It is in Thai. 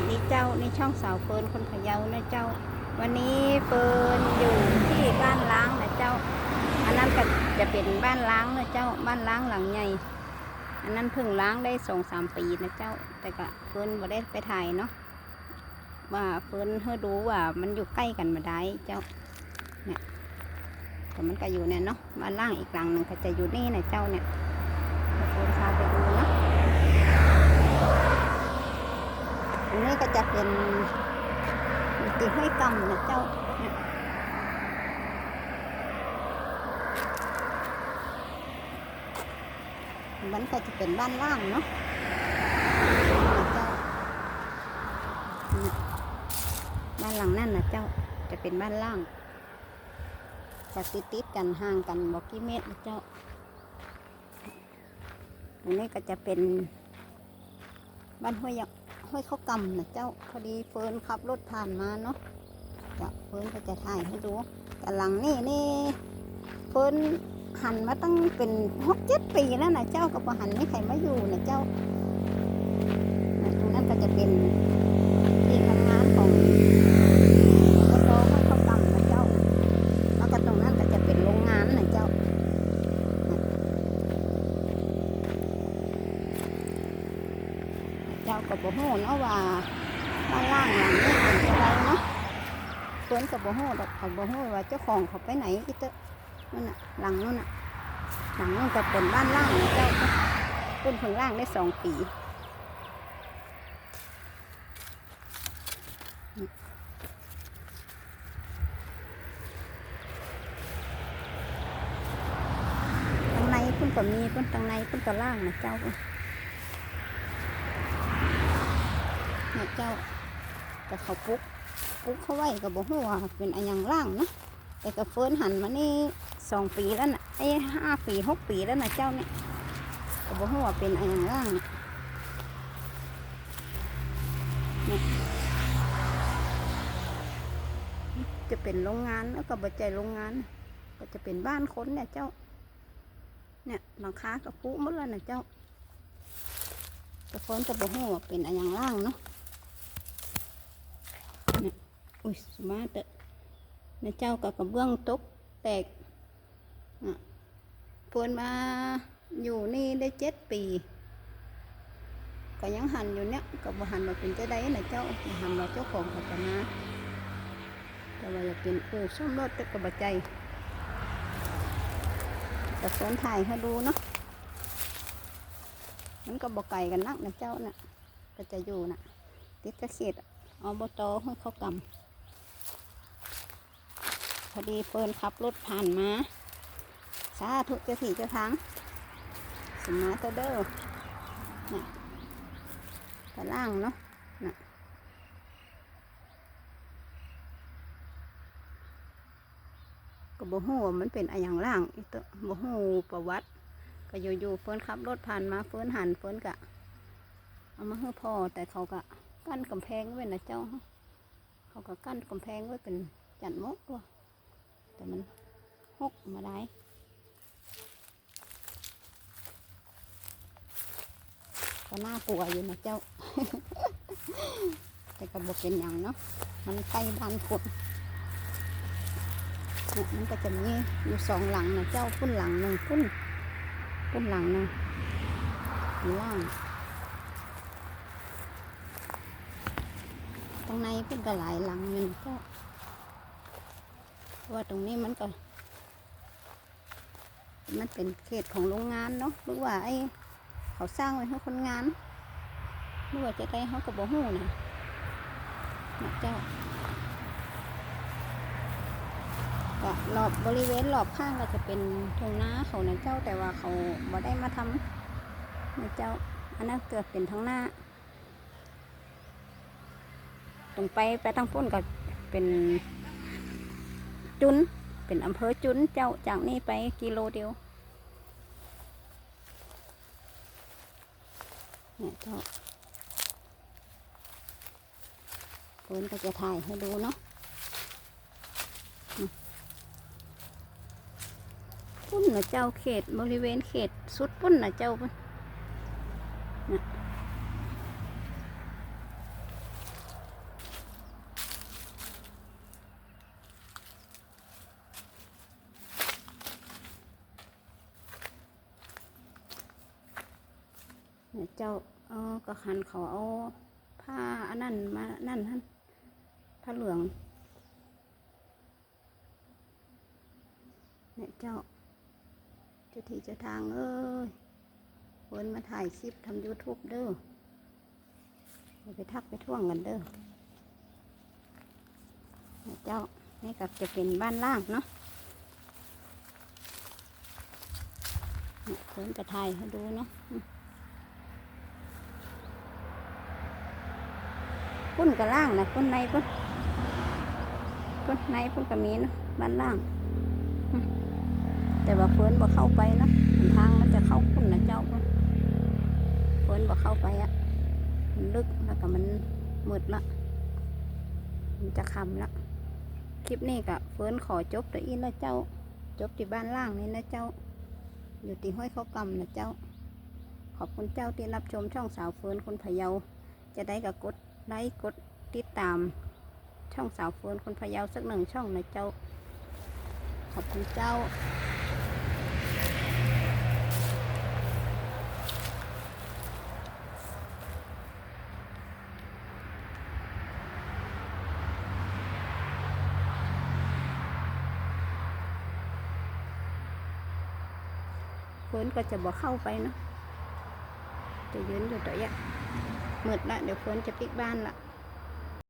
วัสดีเจ้านี่ช่องสาวเฟิร์นคนพะเยานะเจ้า วันนี้เฟิร์นอยู่ที่บ้านล้างนะเจ้า อันนั้นก็จะเป็นบ้านล้างนะเจ้าบ้านล้างหลังใหญ่ อันนั้นเพิ่งล้างได้สองสามปีนะเจ้า แต่ก็เฟิร์นบ่ได้ไปถ่ายเนาะว่าเฟิร์นเพื่อดูว่ามันอยู่ใกล้กันมาได้เจ้าเนี่ยแต่มันก็อยู่เนี่ยเนาะบ้านล่างอีกหลังหนึ่งก็จะอยู่นี่นะเจ้าเนี่ยเดี๋ยวเฟิร์นพาไปดูเนาะ อันนี้ก็จะเป็นตีห้อยกำนะเจ้าเนี่ยมันก็จะเป็นบ้านล่างเนาะเจ้าบ้านหลังนั่นนะเจ้าจะเป็นบ้านล่างจะติดติดๆกันห่างกันบอกกี่เมตรนะเจ้าอันนี้ก็จะเป็นบ้านห้วยยะ ห้อยเข้ากำนะเจ้าพอดีเฟิร์นขับรถผ่านมาเนาะจะเฟิร์นก็จะถ่ายให้ดูแต่หลังนี่นี่เฟิร์นหันมาตั้งเป็นหกเจ็ดปีแล้วนะเจ้ากับหันไม่ใครมาอยู่นะเจ้า จ้ากับบ่ฮู้เนาะว่าบ้านล่างหลังนี้เป็นอะไรเนาะเพิ่นกับบ่ฮู้ดอกเขาบ่ฮู้ว่าเจ้าของเขาไปไหนอีเตอะนั่นน่ะหลังนู้นน่ะหลังนู้นจะเป็นบ้านล่างนะเจ้าเพิ่นเพิ่งล่างได้สองปีทางในเพิ่นก็มีเพิ่นทางในเพิ่นก็ล่างนะเจ้า เจ้า แต่เขาปุ๊กปุ๊กเขาไว้กับบ่ฮู้ว่าเป็นอันยังล่างนะแต่กับเฟิร์นหันมานี่สองปีแล้วนะไอ้ห้าปีหกปีแล้วนะเจ้าเนี่ยกับบ่ฮู้ว่าเป็นอันยังล่างนะเนี่ยจะเป็นโรงงานแล้วก็บ่ใจโรงงาน ก็จะเป็นบ้านคนเนี่ยเจ้า เนี่ยหลังคากับปุ๊หมดแล้วนะเจ้ากระฟ้อนกระบอกหัวเป็นอะไรอย่างล่างเนาะ อุ้ยสมาร์ทอะนเจ้ากับกระเบื้องตกแตกอะเพิ่นมาอยู่นี่ได้เจ็ดปี ก็ยังหันอยู่เนี่ยก็บ่หันมาเป็นเจ้าใดนะเจ้าหันมาเจ้าของเขาจะมาแต่ว่าอยากเป็นเออซ่อมรถแต่กระบะใจแต่ฟ้อนถ่ายให้ดูเนาะมันก็บอกไก่กันนักนะเจ้าน่ะก็จะอยู่น่ะติดกระเขียดอบตให้เขากำ พอดีเปินขับรถผ่านมาสาธุเจ้าที่เจ้าทางสมมาเตเดอร์นี่ตะล่างเนาะน่ะก็บ่ฮู้ว่ามันเป็นอะไรอย่างล่างอีตัวบ่ฮู้ประวัติ ก็อยู่ๆเฟินขับรถผ่านมาเฟินหันเฟินกะ เอามาให้พ่อแต่เขากะกั้นกำแพงไว้นะเจ้า เขาก็กั้นกำแพงไว้เป็นจันมกตัว แต่มันหกมาได้ก็น่ากลัวอยู่นะเจ้า แต่ก็บอกเป็นอย่างเนาะมันใกล้บ้านคนเนี่ยมันก็จะมีอยู่สองหลังนะเจ้าพุ่นหลังหนึ่งพุ่นต้นหลังหนึ่งอยู่ล่างตรงในเป็นก็หลายหลังอยู่นะเจ้า ว่าตรงนี้มันก็ มันเป็นเขตของโรงงานเนาะหรือว่าไอ้เขาสร้างไว้ให้คนงานหรือว่าจะได้เขาก็บอกหูนะนะเจ้าก็รอบบริเวณรอบข้างก็จะเป็นทุ่งนาเขานะเจ้าแต่ว่าเขาบ่ได้มาทำนะเจ้าอันนั้นเกิดเป็นทั้งหน้าตรงไปไปทางพุ่นก็เป็น จุน เป็นอำเภอจุนเจ้าจากนี้ไปกิโลเดียวเนี่ยเจ้าเพิ่นก็จะถ่ายให้ดูเนาะปุ้นนะเจ้าเขตบริเวณเขตสุดปุ้นนะเจ้าปุ้นนะ เจ้าเออก็หันเขาเอาผ้าอันนั้นมานั่นท่านผ้าเหลืองเนี่ยเจ้าเจ้าที่เจ้าทางเอ้ยเพิ่นมาถ่ายคลิปทำ YouTube เด้อไปทักไปท่วงกันเด้อเจ้านี่ก็จะเป็นบ้านล่างเนาะเนี่ยเพิ่นจะถ่ายให้ดูเนาะอืม พุ่นกับล่างนะพุ่นในพุ่นพุ่นในพุ่นกับมีนะบ้านล่าง แต่ว่าเฟินบ่เข้าไปนะทางมันจะเข้าพุ่นนะเจ้าเพิ่นเฟินบ่เข้าไปอะมันลึกแล้วก็มันมืดละมันจะคำละคลิปนี้ก็เฟิร์นขอจบตัวอีละเจ้า จบที่บ้านล่างนี่นะเจ้า อยู่ที่ห้วยเขากำนะเจ้าขอบคุณเจ้าที่รับชมช่องสาวเฟิร์นคนพะเยา จะได้ก็กด ไลค์กดติดตามช่องสาวเฟิร์นคนพะเยาสักหนึ่งช่องนะเจ้า ขอบคุณเจ้าเฟิร์นก็จะบอกเข้าไปเนาะจะยืนอยู่ตัวเนี้ย มืดละเดี๋ยวเฟิร์นจะปิกบ้านละ